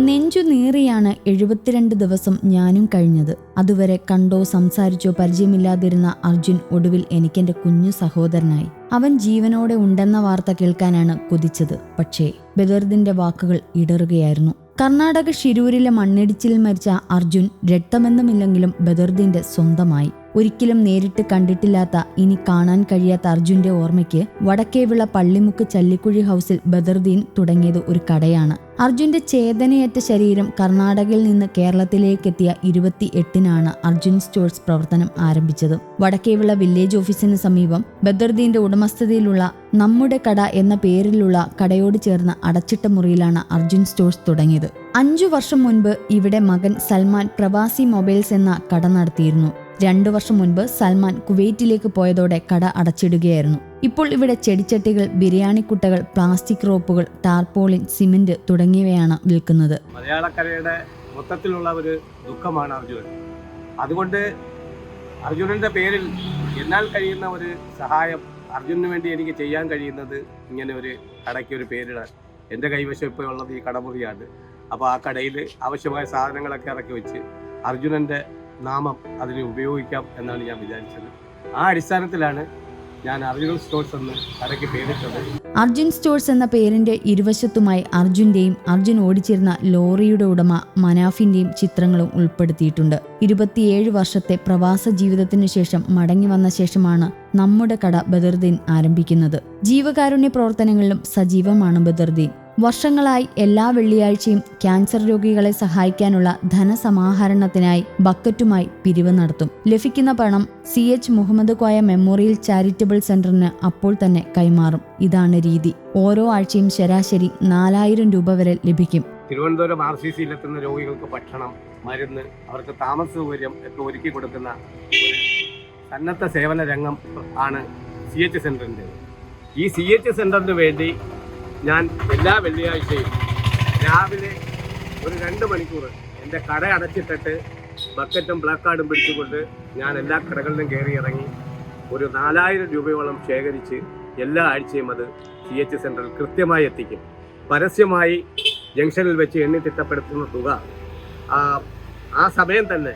നെഞ്ചു നീറിയാണ് എഴുപത്തിരണ്ട് ദിവസം ഞാനും കഴിഞ്ഞത്. അതുവരെ കണ്ടോ സംസാരിച്ചോ പരിചയമില്ലാതിരുന്ന അർജുൻ ഒടുവിൽ എനിക്കെന്റെ കുഞ്ഞു സഹോദരനായി. അവൻ ജീവനോടെ ഉണ്ടെന്ന വാർത്ത കേൾക്കാനാണ് കൊതിച്ചത്. പക്ഷേ ബദർദിന്റെ വാക്കുകൾ ഇടറുകയായിരുന്നു. കർണാടക ഷിരൂരിലെ മണ്ണിടിച്ചിൽ മരിച്ച അർജുൻ രക്തബന്ധമില്ലെങ്കിലും ബദർദിന്റെ സ്വന്തമായി. ഒരിക്കലും നേരിട്ട് കണ്ടിട്ടില്ലാത്ത ഇനി കാണാൻ കഴിയാത്ത അർജുന്റെ ഓർമ്മയ്ക്ക് വടക്കേവിള പള്ളിമുക്ക് ചല്ലിക്കുഴി ഹൗസിൽ ബദർദീൻ തുടങ്ങിയത് ഒരു കടയാണ്. അർജുന്റെ ചേതനയേറ്റ ശരീരം കർണാടകയിൽ നിന്ന് കേരളത്തിലേക്കെത്തിയ ഇരുപത്തി എട്ടിനാണ് അർജുൻ സ്റ്റോഴ്സ് പ്രവർത്തനം ആരംഭിച്ചത്. വടക്കേവിള വില്ലേജ് ഓഫീസിന് സമീപം ബദർദീന്റെ ഉടമസ്ഥതയിലുള്ള നമ്മുടെ കട എന്ന പേരിലുള്ള കടയോട് ചേർന്ന അടച്ചിട്ട മുറിയിലാണ് അർജുൻ സ്റ്റോഴ്സ് തുടങ്ങിയത്. അഞ്ചു വർഷം മുൻപ് ഇവിടെ മകൻ സൽമാൻ പ്രവാസി മൊബൈൽസ് എന്ന കട നടത്തിയിരുന്നു. രണ്ടു വർഷം മുൻപ് സൽമാൻ കുവൈറ്റിലേക്ക് പോയതോടെ കട അടച്ചിടുകയായിരുന്നു. ഇപ്പോൾ ഇവിടെ ചെടിച്ചട്ടികൾ ബിരിയാണി കുട്ടകൾ പ്ലാസ്റ്റിക് റോപ്പുകൾ ടാർപോളിൻ സിമെന്റ് തുടങ്ങിയവയാണ് വിൽക്കുന്നത്. മലയാളക്കരയുടെ മൊത്തത്തിലുള്ള ഒരു ദുഃഖമാണ് അർജുൻ അതുകൊണ്ട് അർജുനന്റെ പേരിൽ എന്നാൽ കഴിയുന്ന ഒരു സഹായം അർജുനന് വേണ്ടി എനിക്ക് ചെയ്യാൻ കഴിയുന്നത് ഇങ്ങനെ ഒരു കടയ്ക്ക് ഒരു പേരിടാൻ. എന്റെ കൈവശം ഇപ്പോൾ ഉള്ളത് ഈ കടമുറിയാണ്. അപ്പോൾ ആ കടയിൽ ആവശ്യമായ സാധനങ്ങളൊക്കെ ഇറക്കി വെച്ച് അർജുനന്റെ നാമം അതിനെ ഉപയോഗിക്കാം എന്നാണ് ഞാൻ വിചാരിച്ചത്. ആ അടിസ്ഥാനത്തിലാണ് ഞാൻ അർജുൻ സ്റ്റോഴ്സ് കടയ്ക്ക് പേരിട്ടത്. അർജുൻ സ്റ്റോഴ്സ് എന്ന പേരിന്റെ ഇരുവശത്തുമായി അർജുന്റെയും അർജുൻ ഓടിച്ചിരുന്ന ലോറിയുടെ ഉടമ മനാഫിന്റെയും ചിത്രങ്ങളും ഉൾപ്പെടുത്തിയിട്ടുണ്ട്. ഇരുപത്തിയേഴ് വർഷത്തെ പ്രവാസ ജീവിതത്തിനു ശേഷം മടങ്ങി വന്ന ശേഷമാണ് നമ്മുടെ കട ബദർദീൻ ആരംഭിക്കുന്നത്. ജീവകാരുണ്യ പ്രവർത്തനങ്ങളിലും സജീവമാണ് ബദർദീൻ വർഷങ്ങളായി എല്ലാ വെള്ളിയാഴ്ചയും ക്യാൻസർ രോഗികളെ സഹായിക്കാനുള്ള ധനസമാഹരണത്തിനായി ബക്കറ്റുമായി പിരിവ് നടത്തും. ലഭിക്കുന്ന പണം C H Muhammad Koya memorial charitable സെന്ററിന് അപ്പോൾ തന്നെ കൈമാറും. ഇതാണ് രീതി. ഓരോ ആഴ്ചയും ശരാശരി നാലായിരം രൂപ വരെ ലഭിക്കും. തിരുവനന്തപുരം ആർ സി സിയിലെത്തുന്ന രോഗികൾക്ക് ഭക്ഷണം മരുന്ന് അവർക്ക് താമസ സൗകര്യം ഒക്കെ ഒരുക്കി കൊടുക്കുന്ന ഒരു സന്നദ്ധ സേവന രംഗം ആണ് സി എച്ച് സെന്ററിന്റെ ഈ സി എച്ച് സെന്ററിന് വേണ്ടി ഞാൻ എല്ലാ വെള്ളിയാഴ്ചയും രാവിലെ ഒരു രണ്ട് മണിക്കൂർ എന്റെ കട അടച്ചിട്ടിട്ട് ബക്കറ്റും ബ്ലാക്ക് കാർഡും പിടിച്ചുകൊണ്ട് ഞാൻ എല്ലാ കടകളിലും കയറി ഇറങ്ങി ഒരു നാലായിരം രൂപയോളം ശേഖരിച്ച് എല്ലാ ആഴ്ചയും അത് സി എച്ച് സെന്ററിൽ കൃത്യമായി എത്തിക്കും. പരസ്യമായി ജംഗ്ഷനിൽ വെച്ച് എണ്ണി തിട്ടപ്പെടുത്തുന്ന തുക ആ, സമയം തന്നെ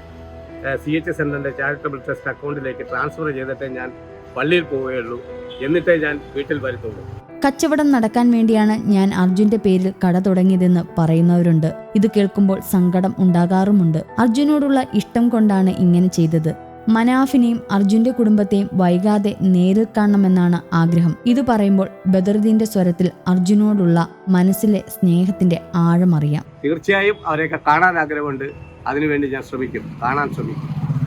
സി എച്ച് സെന്ററിന്റെ ചാരിറ്റബിൾ ട്രസ്റ്റ് അക്കൗണ്ടിലേക്ക് ട്രാൻസ്ഫർ ചെയ്തിട്ടേ ഞാൻ പള്ളിയിൽ പോവുകയുള്ളൂ. എന്നിട്ടേ ഞാൻ വീട്ടിൽ വരുത്തുള്ളൂ. കച്ചവടം നടക്കാൻ വേണ്ടിയാണ് ഞാൻ അർജുന്റെ പേരിൽ കട തുടങ്ങിയതെന്ന് പറയുന്നവരുണ്ട്. ഇത് കേൾക്കുമ്പോൾ സങ്കടം ഉണ്ടാകാറുമുണ്ട്. അർജുനോടുള്ള ഇഷ്ടം കൊണ്ടാണ് ഇങ്ങനെ ചെയ്തത്. മനാഫിനെയും അർജുന്റെ കുടുംബത്തെയും വൈകാതെ നേരിൽ കാണണമെന്നാണ് ആഗ്രഹം. ഇത് പറയുമ്പോൾ ബദറുദ്ദീന്റെ സ്വരത്തിൽ അർജുനോടുള്ള മനസ്സിലെ സ്നേഹത്തിന്റെ ആഴമറിയാം. തീർച്ചയായും അവരെയൊക്കെ കാണാൻ ആഗ്രഹമുണ്ട്. അതിനുവേണ്ടി ഞാൻ ശ്രമിക്കും. കാണാൻ ശ്രമിക്കും.